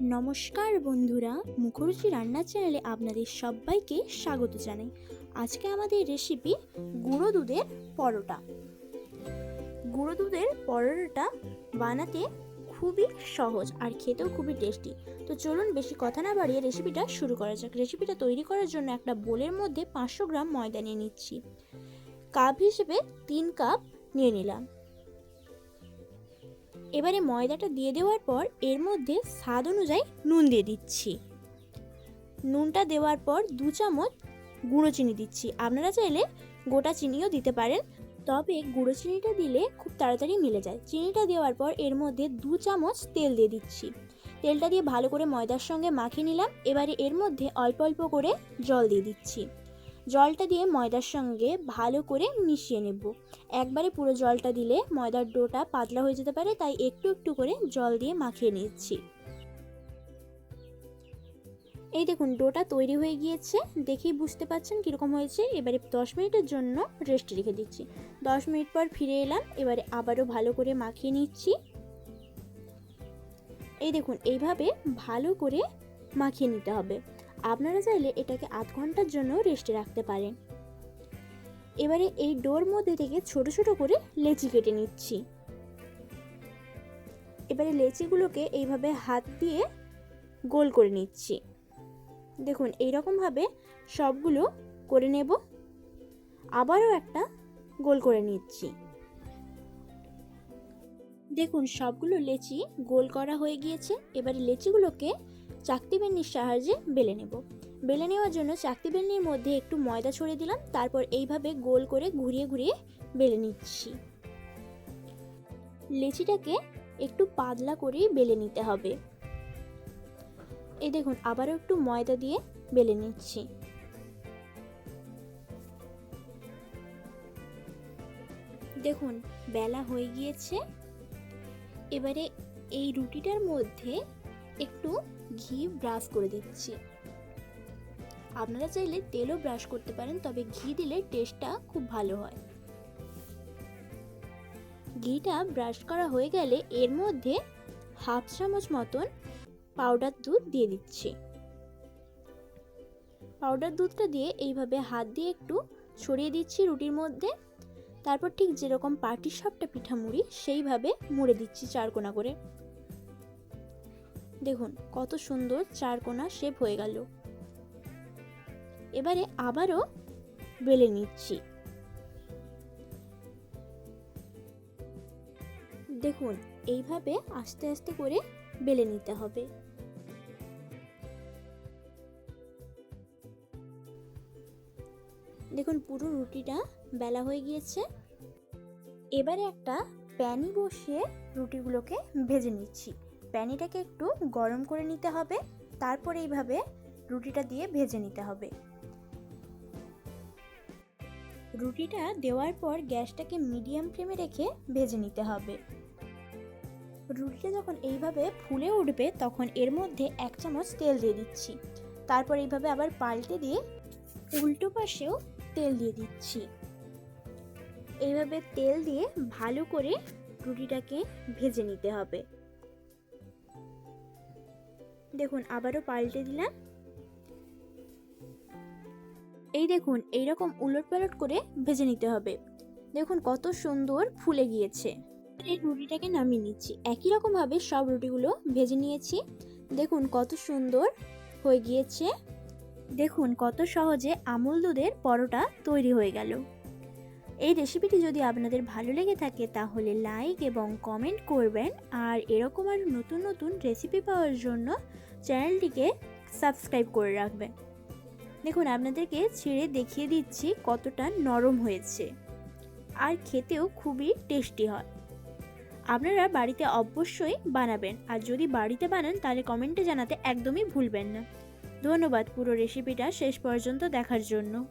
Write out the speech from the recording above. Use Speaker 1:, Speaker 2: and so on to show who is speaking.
Speaker 1: নমস্কার বন্ধুরা, মুখরুচি রান্নার চ্যানেলে আপনাদের সবাইকে স্বাগত জানাই। আজকে আমাদের রেসিপি গুঁড়ো দুধের পরোটা। গুঁড়ো দুধের পরোটাটা বানাতে খুবই সহজ আর খেতেও খুবই টেস্টি তো চলুন বেশি কথা না বাড়িয়ে রেসিপিটা শুরু করা যাক। রেসিপিটা তৈরি করার জন্য একটা বোলের মধ্যে পাঁচশো গ্রাম ময়দা নিয়ে নিচ্ছি। কাপ হিসেবে তিন কাপ নিয়ে নিলাম। এবারে ময়দাটা দিয়ে দেওয়ার পর এর মধ্যে স্বাদ অনুযায়ী নুন দিয়ে দিচ্ছি। নুনটা দেওয়ার পর দু চামচ গুঁড়ো চিনি দিচ্ছি। আপনারা চাইলে গোটা চিনিও দিতে পারেন, তবে গুঁড়ো চিনিটা দিলে খুব তাড়াতাড়ি মিলে যায়। চিনিটা দেওয়ার পর এর মধ্যে দু চামচ তেল দিয়ে দিচ্ছি। তেলটা দিয়ে ভালো করে ময়দার সঙ্গে মাখিয়ে নিলাম। এবারে এর মধ্যে অল্প অল্প করে জল দিয়ে দিচ্ছি। জলটা দিয়ে ময়দার সঙ্গে ভালো করে মিশিয়ে নেব। একবারে পুরো জলটা দিলে ময়দার ডোটা পাতলা হয়ে যেতে পারে, তাই একটু একটু করে জল দিয়ে মাখিয়ে নিচ্ছি। এই দেখুন, ডোটা তৈরি হয়ে গিয়েছে। দেখেই বুঝতে পাচ্ছেন কীরকম হয়েছে। এবারে দশ মিনিটের জন্য রেস্ট রেখে দিচ্ছি। দশ মিনিট পর ফিরে এলাম, এবারে আবারও ভালো করে মাখিয়ে নিচ্ছি। এই দেখুন, এইভাবে ভালো করে মাখিয়ে নিতে হবে। আপনারা চাইলে এটাকে আধ ঘণ্টার জন্য রেস্টে রাখতে পারেন। এবারে এই ডোর মধ্যে থেকে ছোট ছোট করে লেচি কেটে নিচ্ছি। এবারে লেচিগুলোকে এইভাবে হাত দিয়ে গোল করে নিচ্ছি। দেখুন, এইরকমভাবে সবগুলো করে নেব। আবারও একটা গোল করে নিচ্ছি। দেখুন, সবগুলো লেচি গোল করা হয়ে গিয়েছে। এবারে লেচিগুলোকে চাকতি বেলনির সাহায্যে বেলে নেব। বেলে নেওয়ার জন্য চাকতি বেলনির মধ্যে একটু ময়দা ছড়িয়ে দিলাম, তারপর এইভাবে গোল করে ঘুরিয়ে ঘুরিয়ে বেলে নিচ্ছি। লেচিটাকে একটু পাতলা করেই বেলে নিতে হবে। এই দেখুন, আবারও একটু ময়দা দিয়ে বেলে নিচ্ছি। দেখুন, বেলা হয়ে গিয়েছে। এবারে এই রুটিটার মধ্যে একটু ঘি ব্রাশ করে দিচ্ছি। আপনারা চাইলে তেলও ব্রাশ করতে পারেন, তবে ঘি দিলে টেস্টটা খুব ভালো হয়। ঘিটা ব্রাশ করা হয়ে গেলে এর মধ্যে হাফ চামচ মতন পাউডার দুধ দিয়ে দিচ্ছি। পাউডার দুধটা দিয়ে এইভাবে হাত দিয়ে একটু ছড়িয়ে দিচ্ছি রুটির মধ্যে। তারপর ঠিক যেরকম পাটি সাপটা পিঠা মুড়ি সেইভাবে মুড়ে দিচ্ছি চারকোনা করে। দেখুন, কত সুন্দর চারকোনা শেপ হয়ে গেল। এবারে আবারও বেলে নিচ্ছি। দেখুন, এইভাবে আস্তে আস্তে করে বেলে নিতে হবে। দেখুন, পুরো রুটিটা বেলা হয়ে গিয়েছে। এবারে একটা প্যানি বসিয়ে রুটিগুলোকে ভেজে নিচ্ছি। প্যানিটাকে একটু গরম করে নিতে হবে। তারপর এইভাবে রুটিটা দিয়ে ভেজে নিতে হবে। রুটিটা দেওয়ার পর গ্যাসটাকে মিডিয়াম ফ্লেমে রেখে ভেজে নিতে হবে। রুটিটা যখন এইভাবে ফুলে উঠবে, তখন এর মধ্যে এক চামচ তেল দিয়ে দিচ্ছি। তারপর এইভাবে আবার পাল্টে দিয়ে উল্টো পাশেও তেল দিয়ে দিচ্ছি। এইভাবে তেল দিয়ে ভালো করে রুটিটাকে ভেজে নিতে হবে। দেখুন, আবারও পাল্টে দিলাম। এই দেখুন, এইরকম উলট পালট করে ভেজে নিতে হবে। দেখুন, কত সুন্দর ফুলে গিয়েছে। এই রুটিটাকে নামিয়ে নিচ্ছি। একই রকমভাবে সব রুটিগুলো ভেজে নিয়েছি। দেখুন, কত সুন্দর হয়ে গিয়েছে। দেখুন, কত সহজে আমুল দুধের পরোটা তৈরি হয়ে গেল। এই রেসিপিটি যদি আপনাদের ভালো লেগে থাকে, তাহলে লাইক এবং কমেন্ট করবেন। আর এরকম আর নতুন নতুন রেসিপি পাওয়ার জন্য চ্যানেলটিকে সাবস্ক্রাইব করে রাখবেন। দেখুন, আপনাদেরকে ছেড়ে দেখিয়ে দিচ্ছি কতটা নরম হয়েছে। আর খেতেও খুবই টেস্টি হয়। আপনারা বাড়িতে অবশ্যই বানাবেন। আর যদি বাড়িতে বানান, তাহলে কমেন্টে জানাতে একদমই ভুলবেন না। ধন্যবাদ পুরো রেসিপিটা শেষ পর্যন্ত দেখার জন্য।